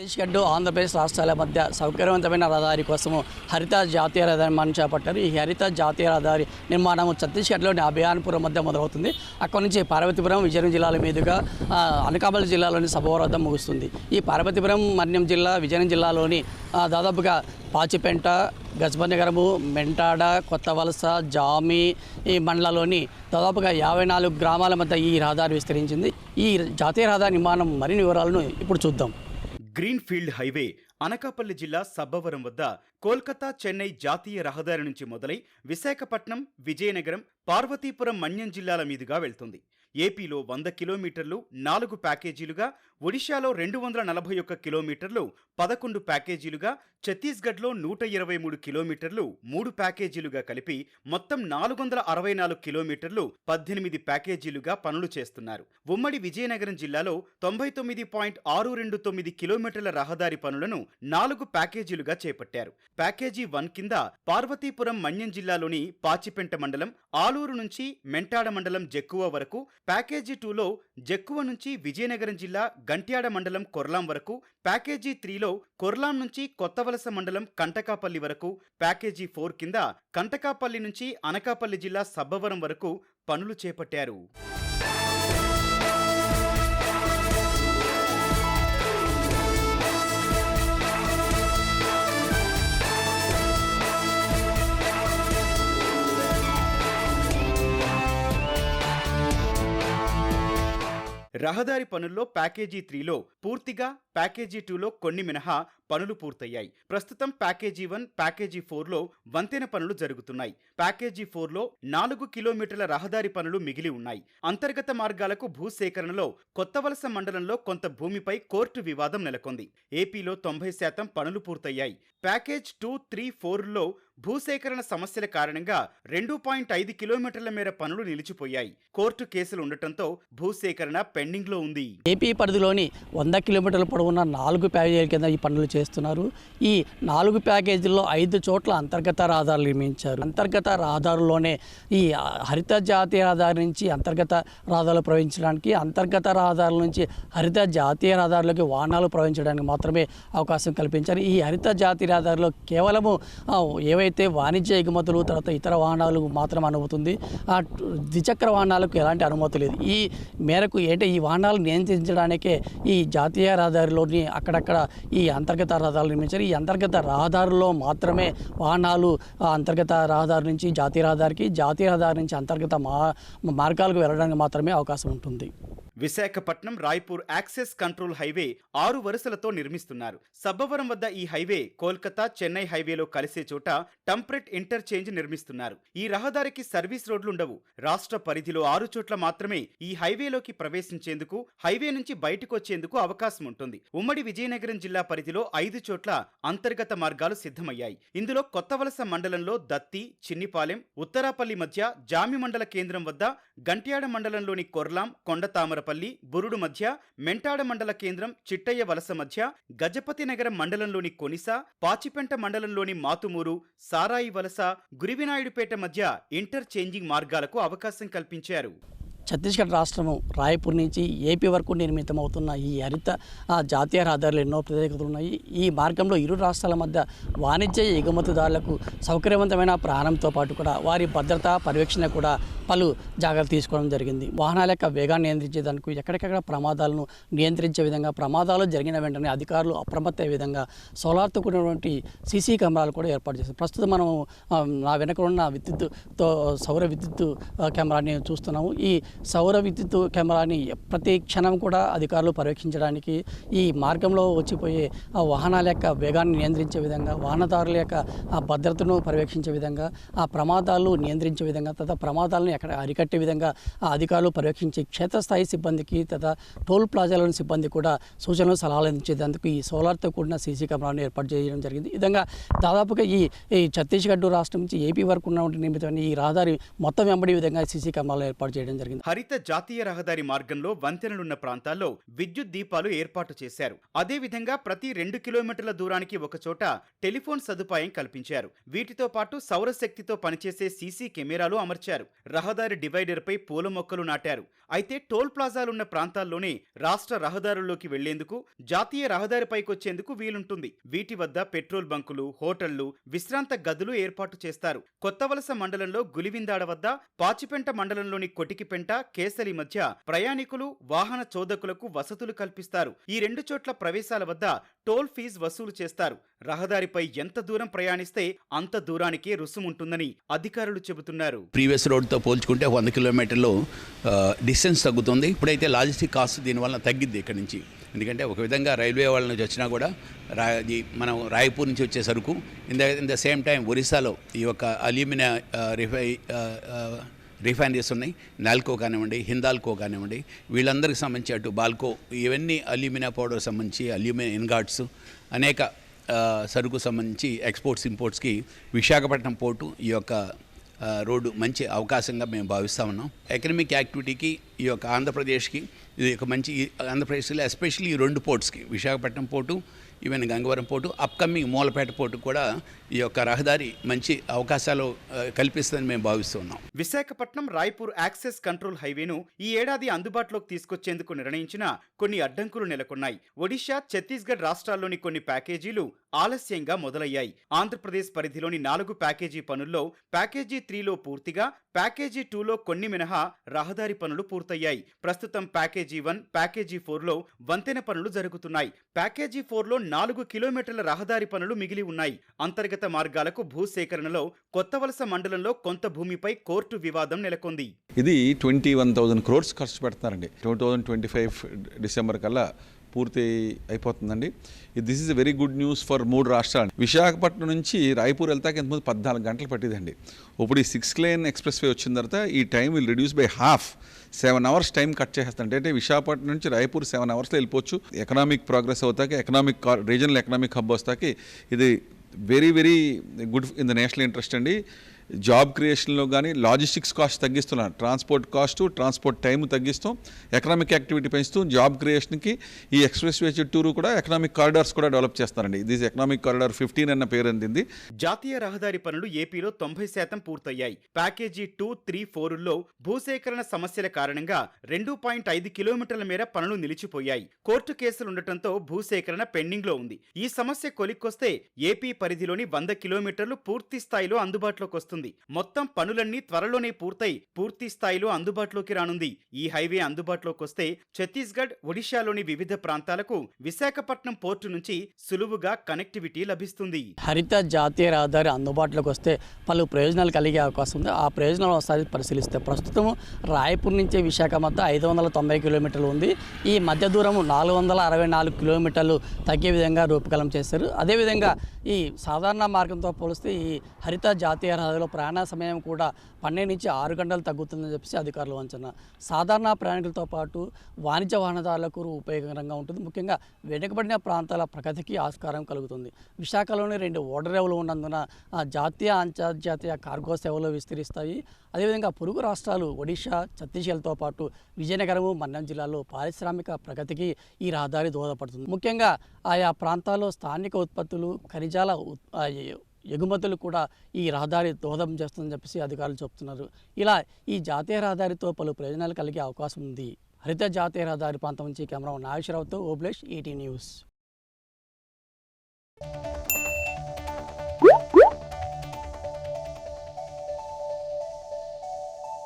ఛత్తీస్గఢ్ ఆంధ్రప్రదేశ్ రాష్ట్రాల మధ్య సౌకర్యవంతమైన రహదారి కోసము హరిత జాతీయ రహదారి నిర్మాణం చేపట్టారు. ఈ హరిత జాతీయ రహదారి నిర్మాణం ఛత్తీస్గఢ్లోని అభియాన్పురం మధ్య మొదలవుతుంది. అక్కడి నుంచి పార్వతీపురం విజయనగరం జిల్లాల మీదుగా అనకాపల్లి జిల్లాలోని సభవరద్ద ముగుస్తుంది. ఈ పార్వతీపురం మన్యం జిల్లా విజయనగరం జిల్లాలోని దాదాపుగా పాచిపెంట గజబనగరము మెంటాడ కొత్త వలస జామి ఈ మండలంలోని దాదాపుగా యాభై నాలుగు గ్రామాల మధ్య ఈ రహదారి విస్తరించింది. ఈ జాతీయ రహదారి నిర్మాణం మరిన్ని వివరాలను ఇప్పుడు చూద్దాం. గ్రీన్ఫీల్డ్ హైవే అనకాపల్లి జిల్లా సబ్బవరం వద్ద కోల్కతా చెన్నై జాతీయ రహదారి నుంచి మొదలై విశాఖపట్నం విజయనగరం పార్వతీపురం మన్యం జిల్లాల మీదుగా వెళ్తుంది. ఏపీలో వంద కిలోమీటర్లు నాలుగు ప్యాకేజీలుగా ఒడిశాలో రెండు వందల నలభై ఒక్క కిలోమీటర్లు పదకొండు ప్యాకేజీలుగా ఛత్తీస్గఢ్లో నూట ఇరవై మూడు కిలోమీటర్లు మూడు ప్యాకేజీలుగా కలిపి మొత్తం నాలుగు వందల అరవై నాలుగు కిలోమీటర్లు పద్దెనిమిది ప్యాకేజీలుగా పనులు చేస్తున్నారు. ఉమ్మడి విజయనగరం జిల్లాలో తొంభై తొమ్మిది పాయింట్ ఆరు రెండు తొమ్మిది కిలోమీటర్ల రహదారి పనులను నాలుగు ప్యాకేజీలుగా చేపట్టారు. ప్యాకేజీ వన్ కింద పార్వతీపురం మన్యం జిల్లాలోని పాచిపెంట మండలం ఆలూరు నుంచి మెంటాడ మండలం జక్కువ వరకు ప్యాకేజీ టూలో జక్కువ నుంచి విజయనగరం జిల్లా గంట్యాడ మండలం కొర్లాం వరకు ప్యాకేజీ త్రీలో కొర్లాం నుంచి కొత్తవలస మండలం కంటకాపల్లి వరకు ప్యాకేజీ ఫోర్ కింద కంటకాపల్లి నుంచి అనకాపల్లి జిల్లా సబ్బవరం వరకు పనులు చేపట్టారు. రహదారి పనుల్లో ప్యాకేజీ త్రీలో పూర్తిగా ప్యాకేజీ టూలో కొన్ని మినహా పనులు పూర్తయ్యాయి. ప్రస్తుతం ప్యాకేజీ వన్ ప్యాకేజీ ఫోర్లో వంతెన పనులు జరుగుతున్నాయి. ప్యాకేజీ ఫోర్లో నాలుగు కిలోమీటర్ల రహదారి పనులు మిగిలి ఉన్నాయి. అంతర్గత మార్గాలకు భూసేకరణలో కొత్తవలస మండలంలో కొంత భూమిపై కోర్టు వివాదం నెలకొంది. ఏపీలో తొంభై శాతం పనులు పూర్తయ్యాయి. ప్యాకేజ్ టూ త్రీ ఫోర్లో భూసేకరణ సమస్యల కారణంగా రెండు పాయింట్ ఐదు కిలోమీటర్ల మేర పనులు నిలిచిపోయాయి. కోర్టు కేసులు ఉండటంతో భూసేకరణ పెండింగ్లో ఉంది. ఏపీ పరిధిలోని వంద కిలోమీటర్ల పొడవున్న నాలుగు ప్యాకేజీల కింద ఈ పనులు చేస్తున్నారు. ఈ నాలుగు ప్యాకేజీల్లో ఐదు చోట్ల అంతర్గత రహదారులు నిర్మించారు. అంతర్గత రహదారుల్లోనే ఈ హరిత జాతీయ రహదారి నుంచి అంతర్గత రహదారులు ప్రవహించడానికి అంతర్గత రహదారుల నుంచి హరిత జాతీయ రహదారులకి వాహనాలు ప్రవహించడానికి మాత్రమే అవకాశం కల్పించారు. ఈ హరిత జాతీయ రహదారిలో కేవలము ఏవైతే ఏవైతే వాణిజ్య ఎగుమతులు తర్వాత ఇతర వాహనాలు మాత్రం అనుమతుంది ఆ ద్విచక్ర వాహనాలకు ఎలాంటి అనుమతి లేదు. ఈ మేరకు ఏంటంటే ఈ వాహనాలు నియంత్రించడానికే ఈ జాతీయ రహదారిలోని అక్కడక్కడ ఈ అంతర్గత రహదారులు నిర్మించారు. ఈ అంతర్గత రహదారుల్లో మాత్రమే వాహనాలు అంతర్గత రహదారి నుంచి జాతీయ రహదారికి జాతీయ రహదారి నుంచి అంతర్గత మా మార్గాలకు వెళ్ళడానికి మాత్రమే అవకాశం ఉంటుంది. Visakhapatnam Raipur access control highway ఆరు వరుసలతో నిర్మిస్తున్నారు. సబ్బవరం వద్ద ఈ హైవే కోల్కతా చెన్నై హైవేలో కలిసే చోట టంప్రెట్ ఇంటర్చేంజ్ నిర్మిస్తున్నారు. ఈ రహదారికి సర్వీస్ రోడ్లుండవు. రాష్ట్ర పరిధిలో ఆరు చోట్ల మాత్రమే ఈ హైవేలోకి ప్రవేశించేందుకు హైవే నుంచి బయటకు వచ్చేందుకు అవకాశం ఉంటుంది ఉమ్మడి విజయనగరం జిల్లా పరిధిలో ఐదు చోట్ల అంతర్గత మార్గాలు సిద్ధమయ్యాయి. ఇందులో కొత్తవలస మండలంలో దత్తి చిన్నిపాలెం ఉత్తరాపల్లి మధ్య జామి మండల కేంద్రం వద్ద గంట్యాడ మండలంలోని కొర్లాం కొండతామరపల్లి బురుడు మధ్య మెంటాడ మండల కేంద్రం చిట్టయ్య వలస మధ్య గజపతి నగరం మండలంలోని కొనిస పాచిపెంట మండలంలోని మాతుమూరు సారాయి వలస గురివినాయుడుపేట మధ్య ఇంటర్ చేంజింగ్ మార్గాలకు అవకాశం కల్పించారు. ఛత్తీస్గఢ్ రాష్ట్రము రాయపూర్ నుంచి ఏపీ వరకు నిర్మితమవుతున్న ఈ హరిత ఆ, జాతీయ రహదారులు ఎన్నో ప్రత్యేకతలు ఉన్నాయి. ఈ మార్గంలో ఇరు రాష్ట్రాల మధ్య వాణిజ్య ఎగుమతిదారులకు సౌకర్యవంతమైన ప్రాణంతో పాటు కూడా వారి భద్రత పర్యవేక్షణ కూడా పలు జాగ్రత్తలు తీసుకోవడం జరిగింది. వాహనాల యొక్క వేగాన్ని నియంత్రించేదానికి ఎక్కడికక్కడ ప్రమాదాలను నియంత్రించే విధంగా ప్రమాదాలు జరిగిన వెంటనే అధికారులు అప్రమత్త విధంగా సోలార్తో కూడినటువంటి సీసీ కెమెరాలు కూడా ఏర్పాటు చేశారు. ప్రస్తుతం మనం నా వెనక ఉన్న విద్యుత్తుతో సౌర విద్యుత్ కెమెరాని చూస్తున్నాము. ఈ సౌర విద్యుత్ కెమెరాని ప్రతి క్షణం కూడా అధికారులు పర్యవేక్షించడానికి ఈ మార్గంలో వచ్చిపోయే ఆ వాహనాల యొక్క వేగాన్ని నియంత్రించే విధంగా వాహనదారుల యొక్క ఆ భద్రతను పర్యవేక్షించే విధంగా ఆ ప్రమాదాలు నియంత్రించే విధంగా తదా ప్రమాదాలను ఎక్కడ అరికట్టే విధంగా ఆ అధికారులు పర్యవేక్షించే క్షేత్రస్థాయి సిబ్బందికి తదా టోల్ ప్లాజాలోని సిబ్బంది కూడా సూచనలు సలహాలు అందించేందుకు ఈ సోలార్తో కూడిన సీసీ కెమెరాను ఏర్పాటు చేయడం జరిగింది. ఈ విధంగా దాదాపుగా ఈ ఈ ఛత్తీస్గఢ్ రాష్ట్రం నుంచి ఏపీ వరకు ఉన్నటువంటి నిమిత్తమైన ఈ రహదారి మొత్తం వెంబడి విధంగా సీసీ కెమెరాలు ఏర్పాటు చేయడం జరిగింది. హరిత జాతీయ రహదారి మార్గంలో వంతెనలున్న ప్రాంతాల్లో విద్యుత్ దీపాలు ఏర్పాటు చేశారు. అదేవిధంగా ప్రతి రెండు కిలోమీటర్ల దూరానికి ఒకచోట టెలిఫోన్ సదుపాయం కల్పించారు. వీటితో పాటు సౌరశక్తితో పనిచేసే సీసీ కెమెరాలు అమర్చారు. రహదారి డివైడర్పై పూల మొక్కలు నాటారు. అయితే టోల్ ప్లాజాలున్న ప్రాంతాల్లోనే రాష్ట్ర రహదారుల్లోకి వెళ్ళేందుకు జాతీయ రహదారిపైకొచ్చేందుకు వీలుంటుంది. వీటి వద్ద పెట్రోల్ బంకులు హోటళ్ళు విశ్రాంత గదులు ఏర్పాటు చేస్తారు. కొత్తవలస మండలంలో గులివిందాడ వద్ద పాచిపెంట మండలంలోని కొటికిపెంట కేసలి మధ్య ప్రయాణికులు వాహన చోదకులకు వసతులు కల్పిస్తారు. ఈ రెండు చోట్ల ప్రవేశాల వద్ద టోల్ ఫీజు వసూలు చేస్తారు. రహదారిపై ఎంత దూరం ప్రయాణిస్తే అంత దూరానికే రుసుముంటుందని అధికారులు చెబుతున్నారు. ప్రీవియస్ రోడ్తో పోల్చుకుంటే వంద కిలోమీటర్లు డిస్టెన్స్ తగ్గుతుంది. ఇప్పుడైతే లాజిస్టిక్ కాస్ట్ దీనివల్ల తగ్గిద్ది ఇక్కడ నుంచి. ఎందుకంటే ఒక విధంగా రైల్వే వాళ్ళ నుంచి వచ్చినా కూడా రా మనం రాయపూర్ నుంచి వచ్చే సరుకు in the in the same time ఒరిస్సాలో ఈ యొక్క అల్యూమినియా రిఫై రీఫైనరీస్ ఉన్నాయి నాల్కో కానివ్వండి హిందాల్కో కానివ్వండి వీళ్ళందరికీ సంబంధించి అటు బాల్కో ఇవన్నీ అల్యూమినియా పౌడర్ సంబంధించి అల్యూమినియం ఇన్గాట్స్ అనేక సరుకు సంబంధించి ఎక్స్పోర్ట్స్ ఇంపోర్ట్స్కి విశాఖపట్నం పోర్టు ఈ యొక్క రోడ్డు మంచి అవకాశంగా మేము భావిస్తూ ఉన్నాం. ఎకనమిక్ యాక్టివిటీకి ఈ యొక్క ఆంధ్రప్రదేశ్కి ఇది ఒక మంచి ఆంధ్రప్రదేశ్లో ఎస్పెషల్లీ ఈ రెండు పోర్ట్స్కి Visakhapatnam port even Gangavaram port upcoming Mulapeta port కూడా ఈ యొక్క రహదారి మంచి అవకాశాలు కల్పిస్తుందని మేము భావిస్తున్నాం. విశాఖపట్నం రాయ్పూర్ యాక్సెస్ కంట్రోల్ హైవేను ఈ ఏడాది అందుబాటులోకి తీసుకొచ్చేందుకు నిర్ణయించిన కొన్ని అడ్డంకులు నెలకొన్నాయి. ఒడిశా ఛత్తీస్గఢ్ రాష్ట్రాల్లోని కొన్ని ప్యాకేజీలు ఆలస్యంగా మొదలయ్యాయి. ఆంధ్రప్రదేశ్ పరిధిలోని నాలుగు ప్యాకేజీ పనుల్లో ప్యాకేజీ త్రీలో పూర్తిగా ప్యాకేజీ టూలో కొన్ని మినహా రహదారి పనులు పూర్తయ్యాయి. ప్రస్తుతం ప్యాకేజీ వన్ ప్యాకేజీ ఫోర్లో వంతెన పనులు జరుగుతున్నాయి. ప్యాకేజీ ఫోర్లో నాలుగు కిలోమీటర్ల రహదారి పనులు మిగిలి ఉన్నాయి. అంతర్గత మార్గాలకు భూసేకరణలో కొత్తవలస మండలంలో కొంత భూమిపై కోర్టు వివాదం నెలకొంది. ఇది ట్వంటీ వన్ థౌసండ్ క్రోర్స్ ఖర్చు పెడతారండి. Two thousand twenty five December కల్లా పూర్తి అయిపోతుందండి. This is very good news for మూడు రాష్ట్రాలు. విశాఖపట్నం నుంచి రాయపూర్ వెళ్తాక ఇంతకుముందు పద్నాలుగు గంటలు పట్టిందండి. ఇప్పుడు ఈ సిక్స్ లేన్ ఎక్స్ప్రెస్ వే వచ్చిన తర్వాత ఈ time will reduce by half. Seven hours time cut చేస్తాం అంటే విశాఖపట్నం నుంచి రాయపూర్ సెవెన్ అవర్స్లో వెళ్ళిపోవచ్చు. ఎకనామిక్ ప్రోగ్రెస్ అవుతాక ఎకనామిక్ రీజనల్ ఎకనామిక్ హబ్ వస్తాకి ఇది very very good in the national interest అండి. జాబ్ క్రియేషన్లో కానీ లాజిస్టిక్స్ కాస్ట్ తగ్గిస్తున్నాం. ట్రాన్స్పోర్ట్ కాస్ట్ ట్రాన్స్పోర్ట్ టైం తగ్గిస్తాం. ఎకనామిక్ యాక్టివిటీ పెంచుతూ జాబ్ క్రియేషన్కి ఈ ఎక్స్ప్రెస్ వే చుట్టూరు కూడా ఎకనామిక్ కారిడార్స్ కూడా డెవలప్ చేస్తారండి. దిస్ ఎకనామిక్ కారిడార్ ఫిఫ్టీన్ అన్న పేరు అందింది. జాతీయ రహదారి పనులు ఏపీలో తొంభై శాతం పూర్తయ్యాయి. ప్యాకేజీ టూ త్రీ ఫోరుల్లో భూసేకరణ సమస్యల కారణంగా రెండు పాయింట్ ఐదు కిలోమీటర్ల మేర పనులు నిలిచిపోయాయి. కోర్టు కేసులుండటంతో భూసేకరణ పెండింగ్లో ఉంది. ఈ సమస్య కొలిక్కొస్తే ఏపీ పరిధిలోని వంద కిలోమీటర్లు పూర్తి స్థాయిలో అందుబాటులోకి వస్తుంది. మొత్తం పనులన్నీ త్వరలోనే పూర్తయి పూర్తి స్థాయిలో అందుబాటులోకి రానుంది. ఈ హైవే అందుబాటులోకి వస్తే ఛత్తీస్గఢ్ ఒడిశాలోని వివిధ ప్రాంతాలకు విశాఖపట్నం పోర్టు నుంచి సులువుగా కనెక్టివిటీ లభిస్తుంది. హరిత జాతీయ రహదారి అందుబాటులోకి వస్తే పలు ప్రయోజనాలు కలిగే అవకాశం ఉంది. ఆ ప్రయోజనాలు ఒకసారి పరిశీలిస్తే ప్రస్తుతం రాయపూర్ నుంచి విశాఖ మధ్య ఐదు వందల తొంభై కిలోమీటర్లు ఉంది. ఈ మధ్య దూరం నాలుగు వందల అరవై నాలుగు కిలోమీటర్లు తగ్గే విధంగా రూపకల్పన చేశారు. అదేవిధంగా ఈ సాధారణ మార్గంతో పోలిస్తే ఈ హరిత జాతీయ రహదారిలో ప్రయాణ సమయం కూడా పన్నెండు నుంచి ఆరు గంటలు తగ్గుతుందని చెప్పేసి అధికారులు అంచనా సాధారణ ప్రయాణికులతో పాటు వాణిజ్య వాహనదారులకు ఉపయోగకరంగా ఉంటుంది. ముఖ్యంగా వెనుకబడిన ప్రాంతాల ప్రగతికి ఆస్కారం కలుగుతుంది. విశాఖలోని రెండు ఓడరేవులు ఉన్నందున జాతీయ అంతర్జాతీయ కార్గో సేవలు విస్తరిస్తాయి. అదేవిధంగా పొరుగు రాష్ట్రాలు ఒడిశా ఛత్తీస్గఢ్తో పాటు విజయనగరము మన్యం జిల్లాలో పారిశ్రామిక ప్రగతికి ఈ రహదారి దోహదపడుతుంది. ముఖ్యంగా ఆయా ప్రాంతాల్లో స్థానిక ఉత్పత్తులు ఖనిజాల ఉత్- ఎగుమతులు కూడా ఈ రహదారి దోహదం చేస్తుందని చెప్పేసి అధికారులు చెప్తున్నారు. ఇలా ఈ జాతీయ రహదారితో పలు ప్రయోజనాలు కలిగే అవకాశం ఉంది. హరిత జాతీయ రహదారి ప్రాంతం నుంచి కెమెరా నాగేశ్వరరావుతో ఓబ్లేష్ ఈటీ న్యూస్.